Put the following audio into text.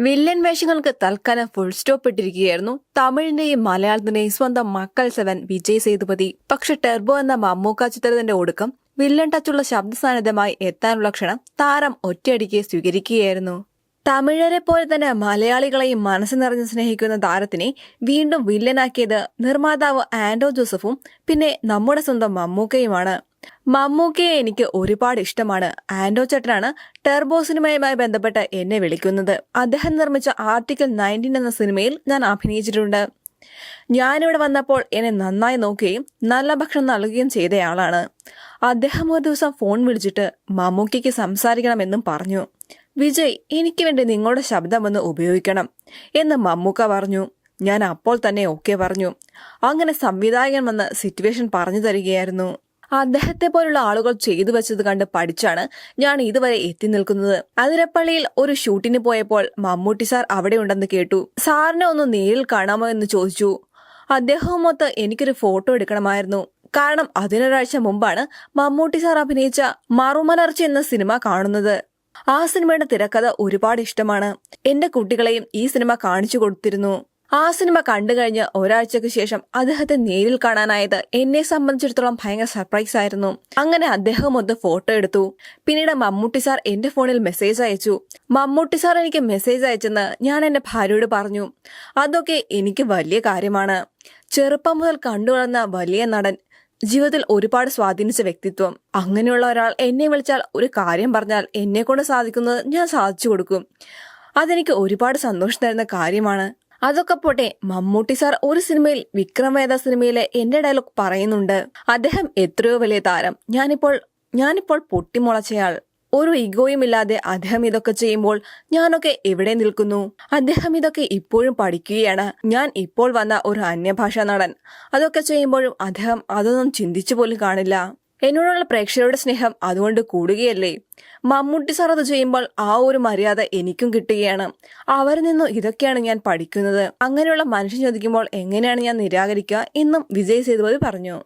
Villain വേഷങ്ങൾക്ക് തൽക്കാലം full stop ഇട്ടിരിക്കുകയായിരുന്നു. തമിഴിന്റെയും മലയാളത്തിന്റെയും സ്വന്തം മക്കൾ സെവൻ വിജയ് സേതുപതി. പക്ഷെ ടെർബോ എന്ന മമ്മൂക്ക ചിത്രത്തിന്റെ ഒടുക്കം വില്ലൻ ടച്ചുള്ള ശബ്ദ സാന്നിധ്യമായി എത്താനുള്ള ക്ഷണം താരം ഒറ്റയടിക്ക് സ്വീകരിക്കുകയായിരുന്നു. തമിഴരെ പോലെ തന്നെ മലയാളികളെയും മനസ്സ് നിറഞ്ഞ് സ്നേഹിക്കുന്ന താരത്തിനെ വീണ്ടും വില്ലനാക്കിയത് നിർമ്മാതാവ് ആൻഡോ ജോസഫും പിന്നെ നമ്മുടെ സ്വന്തം മമ്മൂക്കയുമാണ്. മമ്മൂക്കയെ എനിക്ക് ഒരുപാട് ഇഷ്ടമാണ്. ആൻഡോ ചേട്ടനാണ് ടെർബോ സിനിമയുമായി ബന്ധപ്പെട്ട് എന്നെ വിളിക്കുന്നത്. അദ്ദേഹം നിർമ്മിച്ച ആർട്ടിക്കിൾ നയന്റീൻ എന്ന സിനിമയിൽ ഞാൻ അഭിനയിച്ചിട്ടുണ്ട്. ഞാനിവിടെ വന്നപ്പോൾ എന്നെ നന്നായി നോക്കുകയും നല്ല ഭക്ഷണം നൽകുകയും ചെയ്തയാളാണ്. അദ്ദേഹം ഒരു ദിവസം ഫോൺ വിളിച്ചിട്ട് മമ്മൂക്കയ്ക്ക് സംസാരിക്കണമെന്നും പറഞ്ഞു. വിജയ് എനിക്ക് വേണ്ടി നിങ്ങളുടെ ശബ്ദം ഒന്ന് ഉപയോഗിക്കണം എന്ന് മമ്മൂക്ക പറഞ്ഞു. ഞാൻ അപ്പോൾ തന്നെ ഓക്കെ പറഞ്ഞു. അങ്ങനെ സംവിധായകൻ വന്ന് സിറ്റുവേഷൻ പറഞ്ഞു തരികയായിരുന്നു. അദ്ദേഹത്തെ പോലുള്ള ആളുകൾ ചെയ്തു വെച്ചത് കണ്ട് പഠിച്ചാണ് ഞാൻ ഇതുവരെ എത്തി നിൽക്കുന്നത്. അതിരപ്പള്ളിയിൽ ഒരു ഷൂട്ടിന് പോയപ്പോൾ മമ്മൂട്ടി സാർ അവിടെ ഉണ്ടെന്ന് കേട്ടു. സാറിനെ ഒന്ന് നേരിൽ കാണാമോ എന്ന് ചോദിച്ചു. അദ്ദേഹവുമൊത്ത് എനിക്കൊരു ഫോട്ടോ എടുക്കണമായിരുന്നു. കാരണം അതിനൊരാഴ്ച മുമ്പാണ് മമ്മൂട്ടി സാർ അഭിനയിച്ച മറുമലർച്ച എന്ന സിനിമ കാണുന്നത്. ആ സിനിമയുടെ തിരക്കഥ ഒരുപാട് ഇഷ്ടമാണ്. എന്റെ കുട്ടികളെയും ഈ സിനിമ കാണിച്ചു കൊടുത്തിരുന്നു. ആ സിനിമ കണ്ടു കഴിഞ്ഞ് ഒരാഴ്ചക്ക് ശേഷം അദ്ദേഹത്തെ നേരിൽ കാണാനായത് എന്നെ സംബന്ധിച്ചിടത്തോളം ഭയങ്കര സർപ്രൈസ് ആയിരുന്നു. അങ്ങനെ അദ്ദേഹം ഒന്ന് ഫോട്ടോ എടുത്തു. പിന്നീട് മമ്മൂട്ടി സാർ എന്റെ ഫോണിൽ മെസ്സേജ് അയച്ചു. മമ്മൂട്ടി സാർ എനിക്ക് മെസ്സേജ് അയച്ചെന്ന് ഞാൻ എന്റെ ഭാര്യയോട് പറഞ്ഞു. അതൊക്കെ എനിക്ക് വലിയ കാര്യമാണ്. ചെറുപ്പം മുതൽ കണ്ടുവളർന്ന വലിയ നടൻ ജീവിതത്തിൽ ഒരുപാട് സ്വാധീനിച്ച വ്യക്തിത്വം. അങ്ങനെയുള്ള ഒരാൾ എന്നെ വിളിച്ചാൽ ഒരു കാര്യം പറഞ്ഞാൽ എന്നെ കൊണ്ട് സാധിക്കുന്നത് ഞാൻ സാധിച്ചു കൊടുക്കും. അതെനിക്ക് ഒരുപാട് സന്തോഷം തരുന്ന കാര്യമാണ്. അതൊക്കെ പോട്ടെ മമ്മൂട്ടി സാർ ഒരു സിനിമയിൽ വിക്രം വേദ സിനിമയിലെ എന്റെ ഡയലോഗ് പറയുന്നുണ്ട്. അദ്ദേഹം എത്രയോ വലിയ താരം. ഞാനിപ്പോൾ ഞാനിപ്പോൾ പൊട്ടിമുളച്ചയാൾ. ഒരു ഇഗോയും ഇല്ലാതെ അദ്ദേഹം ഇതൊക്കെ ചെയ്യുമ്പോൾ ഞാനൊക്കെ എവിടെ നിൽക്കുന്നു? അദ്ദേഹം ഇതൊക്കെ ഇപ്പോഴും പഠിക്കുകയാണ്. ഞാൻ ഇപ്പോൾ വന്ന ഒരു അന്യഭാഷാ നടൻ. അതൊക്കെ ചെയ്യുമ്പോഴും അദ്ദേഹം അതൊന്നും ചിന്തിച്ചു പോലും കാണില്ല. എന്നോടുള്ള പ്രേക്ഷകരുടെ സ്നേഹം അതുകൊണ്ട് കൂടുകയല്ലേ? മമ്മൂട്ടി സാർ അത് ചെയ്യുമ്പോൾ ആ ഒരു മര്യാദ എനിക്കും കിട്ടുകയാണ്. അവരിൽ നിന്നും ഇതൊക്കെയാണ് ഞാൻ പഠിക്കുന്നത്. അങ്ങനെയുള്ള മനുഷ്യൻ ചോദിക്കുമ്പോൾ എങ്ങനെയാണ് ഞാൻ നിരാകരിക്കുക എന്നും വിജയ് സേതുപതി പറഞ്ഞു.